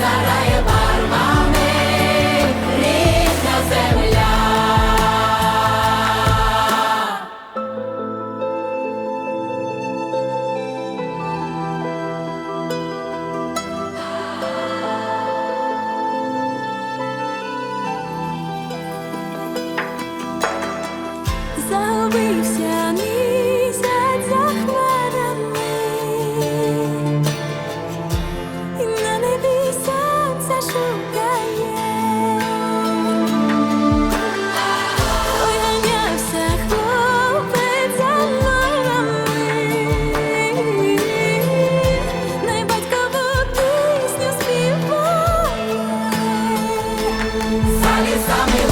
Zaraya. Isso, meu